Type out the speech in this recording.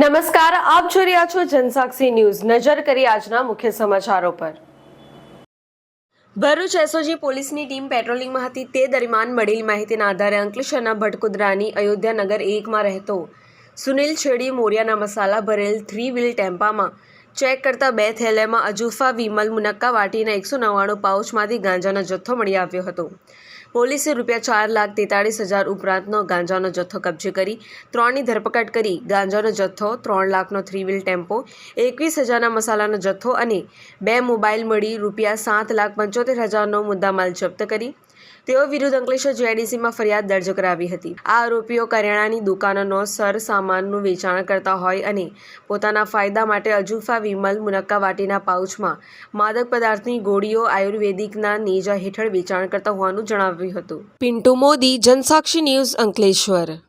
નમસ્કાર, આપ જોઈ રહ્યા છો જનસાક્ષી ન્યૂઝ. નજર કરી આજના મુખ્ય સમાચારો પર. ભરૂચ એસઓજી પોલીસની ટીમ પેટ્રોલિંગમાં હતી. તે દરમિયાન મળેલી માહિતીના આધારે અંકલેશ્વરના ભટકુદરાની અયોધ્યાનગર એકમાં રહેતો સુનિલ છેડી મોરિયાના મસાલા ભરેલ થ્રી વ્હીલ ટેમ્પામાં ચેક કરતા બે થેલેમાં અજુફા, વિમલ, મુનક્કા વાટીના એકસો નવ્વાણું પાઉચમાંથી ગાંજાનો જથ્થો મળી આવ્યો હતો. પોલીસે રૂપિયા ચાર લાખ તેતાળીસ હજાર ઉપરાંતનો ગાંજાનો જથ્થો કબજે કરી, ત્રણની ધરપકડ કરી. ગાંજાનો જથ્થો, ત્રણ લાખનો થ્રી વ્હીલ ટેમ્પો, એકવીસ હજારના મસાલાનો જથ્થો અને બે મોબાઈલ મળી રૂપિયા સાત લાખ પંચોતેર હજારનો મુદ્દામાલ જપ્ત કરી. તેઓ વિરુદ્ધ અંકલેશ્વર જીઆઈડીસીમાં ફરિયાદ દર્જ કરાવી હતી. આ આરોપીઓ કરિયાણાની દુકાનોનો સર સામાનનું વેચાણ કરતા હોય અને પોતાના ફાયદા માટે અજુફા વિમલ મુનક્કા વાટીના પાઉચમાં માદક પદાર્થની ગોળીઓ, આયુર્વેદિકના નેજા હેઠળ વેચાણ કરતા હોવાનું જણાવ્યું હતું. પિન્ટુ મોદી, જનસાક્ષી ન્યૂઝ અંકલેશ્વર.